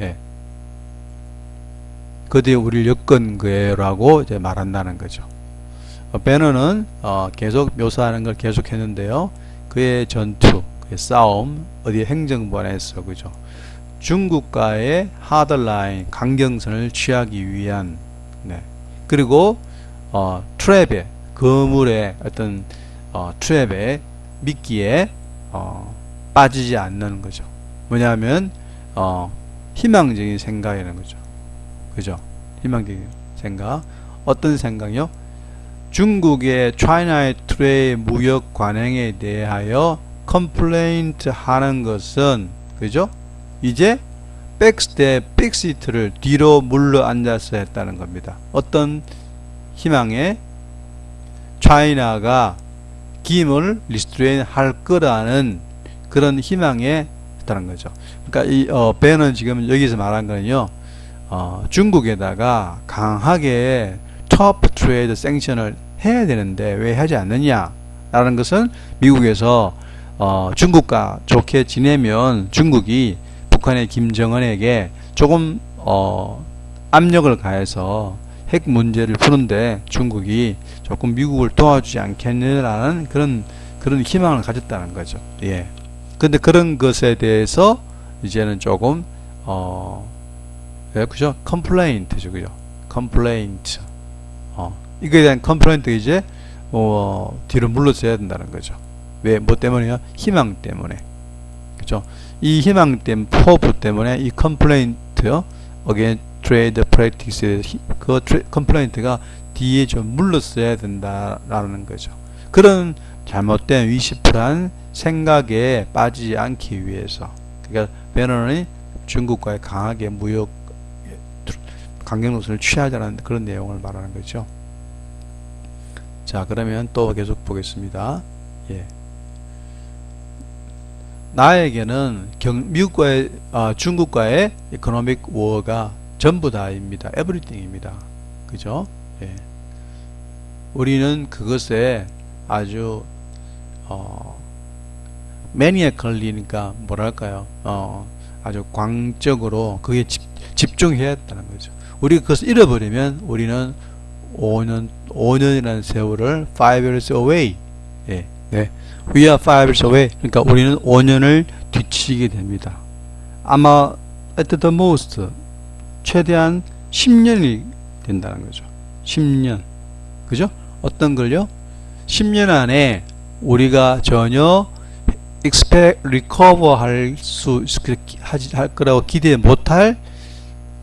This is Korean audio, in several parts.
예. 그들이 우리를 엮은 거라고 이제 말한다는 거죠. 어, 배너는 어, 계속 묘사하는 걸 계속 했는데요. 그의 전투, 그의 싸움, 어디 행정반에서 그죠. 중국과의 하드라인 강경선을 취하기 위한 네. 그리고 어, 트랩에 거물의 어떤 어, 트랩에 미끼에 어, 빠지지 않는 거죠. 뭐냐면 어, 희망적인 생각이라는 거죠. 그죠? 희망적인 생각. 어떤 생각이요? 중국의 차이나의 트레이 무역 관행에 대하여 컴플레인트 하는 것은 그죠? 이제 백스텝, 백시트를 뒤로 물러 앉아서 했다는 겁니다. 어떤 희망에 차이나가 김을 리스트레인 할 거라는 그런 희망에 했다는 거죠. 그러니까 이 어, 배는 지금 여기서 말한 거는요. 어, 중국에다가 강하게 터프 트레이드 생션을 해야 되는데 왜 하지 않느냐라는 것은 미국에서 어, 중국과 좋게 지내면 중국이 북한의 김정은에게 조금 어, 압력을 가해서 핵 문제를 푸는데 중국이 조금 미국을 도와주지 않겠느냐라는 그런 그런 희망을 가졌다는 거죠. 예. 근데 그런 것에 대해서 이제는 조금 어 예, 그죠? 컴플레인트죠, 그죠? 컴플레인트. 어 이거에 대한 컴플레인트 이제 어 뒤로 물러서야 된다는 거죠. 왜? 뭐 때문에요? 희망 때문에. 그죠? 이 희망 때문에 포부 때문에 이 컴플레인트요. again trade practice 그 컴플레인트가 뒤에 좀 물러서야 된다라는 거죠. 그런 잘못된 위시풀한 생각에 빠지지 않기 위해서 그러니까 베너는 중국과의 강하게 무역 강경 노선을 취하자는 그런 내용을 말하는 거죠. 자 그러면 또 계속 보겠습니다. 예. 나에게는 경, 미국과의 아, 중국과의 이코노믹 워가 전부 다입니다. 에브리띵입니다. 그죠? 예. 우리는 그것에 아주 어 매니아컬리니까 뭐랄까요? 어 아주 광적으로 그게 집, 집중해야 했다는 거죠. 우리 그것을 잃어버리면 우리는 5년 5년이라는 세월을 5 years away. 예. 네. We are 5 years away. 그러니까 우리는 5년을 뒤치게 됩니다. 아마 at the most 최대한 10년이 된다는 거죠. 10년. 그죠? 어떤 걸요? 10년 안에 우리가 전혀 expect recover 할수 할 거라고 기대 못할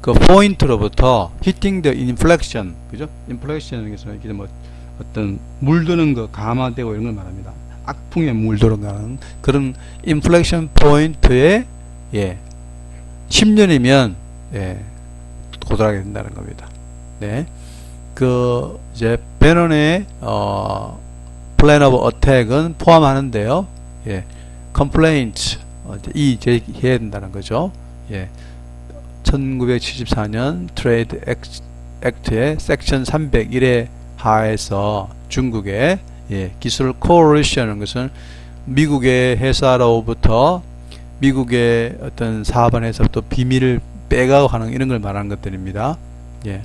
그 포인트로부터 hitting the inflection 그죠? inflection에서 이게 뭐 어떤 물드는 거 감화되고 이런 걸 말합니다. 악풍에 물들어가는 그런 inflection 포인트에 예 10년이면 예 도달하게 된다는 겁니다. 네. 그 이제 베넌의 어 플랜 오브 어택은 포함하는데요. 예. complaint 어, 이 제기해야 된다는 거죠. 예. 1974년 트레이드 액트의 섹션 301의 하에서 중국의 예, 기술 코어리션은 것은 미국의 회사로부터 미국의 어떤 사업한 회사부터 비밀을 빼가고 하는 이런 걸 말하는 것들입니다. 예.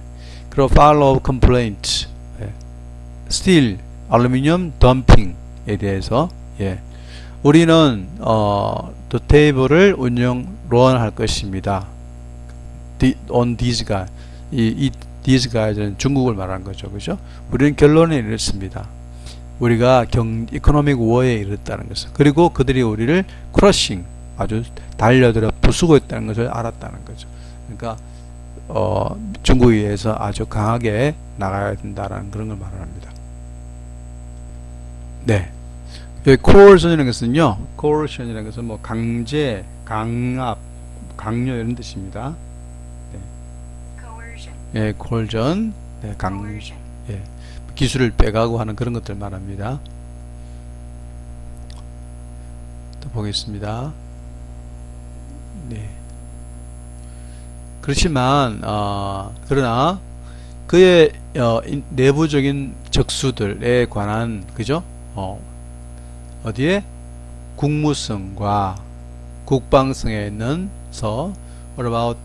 그리고 follow complaint, 예. steel, 알루미늄 덤핑에 대해서 예. 우리는 어, 또 테이블을 운영 런할 것입니다. The, on these guys, 이, 이 these guys는 중국을 말하는 거죠, 그죠? 우리는 결론에 이르렀습니다. 우리가 경 이코노믹 워에 이르렀다는 것을 그리고 그들이 우리를 크러싱 아주 달려들어 부수고 있다는 것을 알았다는 거죠. 그러니까 어, 중국에 의해서 아주 강하게 나가야 된다라는 그런 걸 말합니다. 네. 여기 coercion이라는 것은요. coercion이라는 것은 뭐 강제, 강압, 강요 이런 뜻입니다. coercion, 예, coercion, 네, 강, coercion, 예, 기술을 빼가고 하는 그런 것들 말합니다. 또 보겠습니다. 네. 그렇지만 어, 그러나 그의 어, 인- 내부적인 적수들에 관한 그죠? 어, 어디에? 국무성과 국방성에 있는 서 what about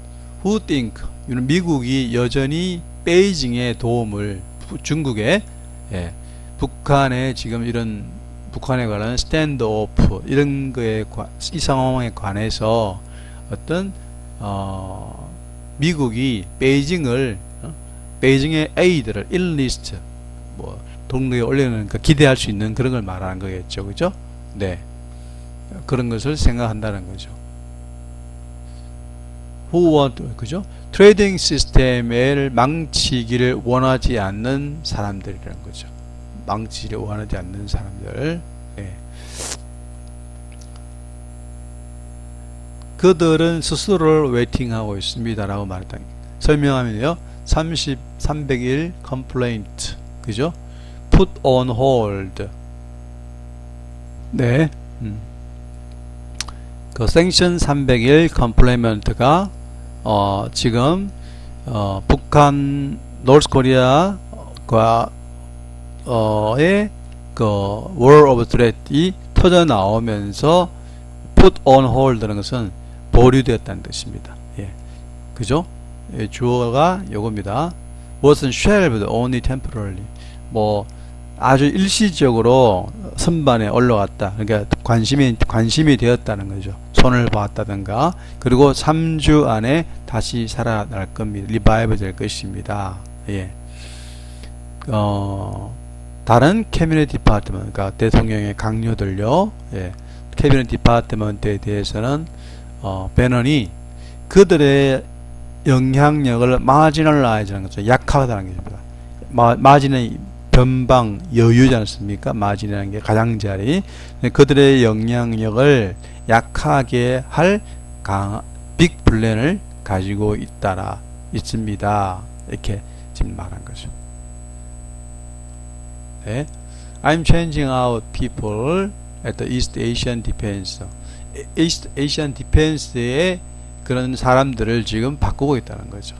who think? 미국이 여전히 베이징의 도움을 부- 중국에 예, 북한의 지금 이런 북한에 관한 스탠드 오프 이런 거에 관- 이 상황에 관해서 어떤 어, 미국이 베이징을 어, 베이징의 에이드를 일리스트 뭐 동료에 올려놓으니까 기대할 수 있는 그런 걸 말하는 거겠죠, 그죠? 네, 그런 것을 생각한다는 거죠. who want 그죠? 트레이딩 시스템을 망치기를 원하지 않는 사람들이라는 거죠. 망치기를 원하지 않는 사람들. 예. 그들은 스스로를 웨이팅하고 있습니다라고 말했다. 설명하면요. 30, 301 complaint. 그죠? Put on hold. 네. 음. 그 생션 301 complaint가 어, 지금 어, 북한 노스 코리아과 어의 그 war of threat이 터져 나오면서 put on hold라는 것은 보류되었다는 뜻입니다. 예. 그죠? 예, 주어가 요겁니다. wasn't shelved only temporarily. 뭐 아주 일시적으로 선반에 올라갔다. 그러니까 관심이 관심이 되었다는 거죠. 손을 봤다든가 그리고 3주 안에 다시 살아날 겁니다. 리바이브 될 것입니다. 예. 어, 다른 캐비넷 디파트먼트, 그러니까 대통령의 강요들요. 예. 캐비넷 디파트먼트에 대해서는 어, 배넌이 그들의 영향력을 마지널라이즈하는 거죠. 약화하다는 것입니다. 마, 마진의 변방 여유지 않습니까? 마진이라는 게 가장자리. 그들의 영향력을 약하게 할 강, 빅 플랜을 가지고 있다라 있습니다. 이렇게 지금 말한 거죠. 네. I'm changing out people at the East Asian Defense. East Asian Defense의 그런 사람들을 지금 바꾸고 있다는 거죠.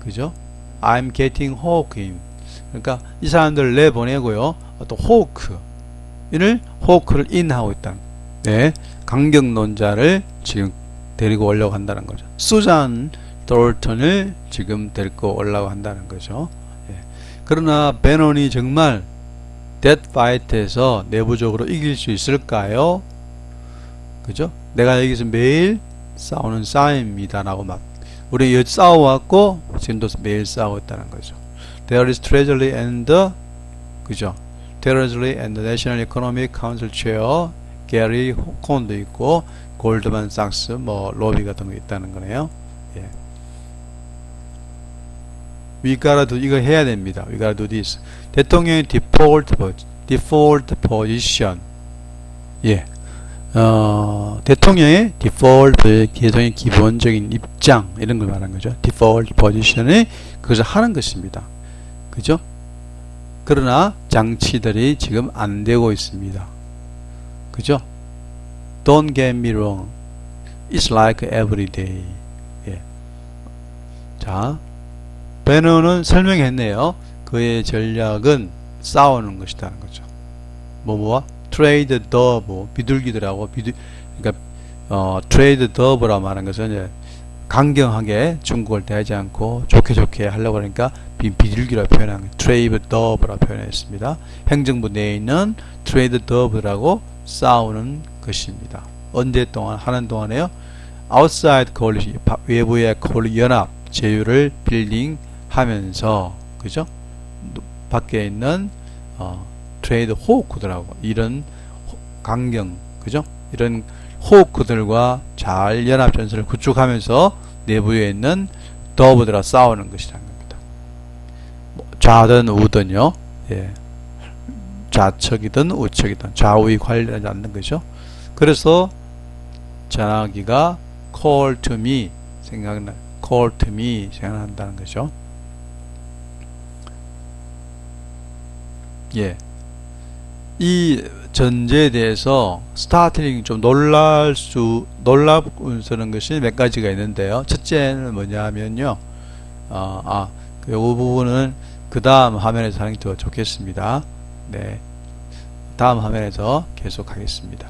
그죠? I'm getting hawk in. 그러니까 이 사람들을 내보내고요. 또 호크. 이를 호크를 인하고 있다. 네. 강경론자를 지금 데리고 오려고 한다는 거죠. 수잔 돌턴을 지금 데리고 오려고 한다는 거죠. 예. 그러나 베논이 정말 데드 파이트에서 내부적으로 이길 수 있을까요? 그죠? 내가 여기서 매일 싸우는 싸움입니다라고 막 우리 여 싸워왔고 지금도 매일 싸우고 있다는 거죠. There is Treasury and the 그죠? Treasury and the National Economic Council Chair 게리 콘도 있고 골드만 삭스 뭐 로비 같은 거 있다는 거네요. 예. We gotta do 이거 해야 됩니다. We gotta do this. 대통령의 default default position. 예. 어, 대통령의 default 대통령의 기본적인 입장 이런 걸 말하는 거죠. default position을 그것을 하는 것입니다. 그죠? 그러나 장치들이 지금 안 되고 있습니다. 그죠? Don't get me wrong. It's like every day. 예. 자, 베너는 설명했네요. 그의 전략은 싸우는 것이라는 거죠. 뭐뭐와 트레이드 더브 비둘기들하고 비둘 그러니까 어 트레이드 더브라 말하는 것은 이제 강경하게 중국을 대하지 않고 좋게 좋게 하려고 하니까 비, 비둘기라 표현한 트레이드 더브라 표현했습니다. 행정부 내에 있는 트레이드 더브라고 싸우는 것입니다. 언제 동안 하는 동안에요? outside coalition 외부의 연합 제휴를 빌딩 하면서 그죠? 밖에 있는 어, 트레이드 호크들하고 이런 호- 강경 그죠? 이런 호크들과 잘 연합 전선을 구축하면서 내부에 있는 더브들과 싸우는 것이라는 겁니다. 뭐 좌든 우든요. 예. 좌측이든 우측이든 좌우에 관련하지 않는 거죠. 그래서 전화기가 call to me 생각나 call to me 생각난다는 거죠. 예. 이 전제에 대해서 스타트링 좀 놀랄 수 놀라서는 것이 몇 가지가 있는데요. 첫째는 뭐냐면요. 어, 아, 그 부분은 그 다음 화면에서 하는 게 더 좋겠습니다. 네. 다음 화면에서 계속 하겠습니다.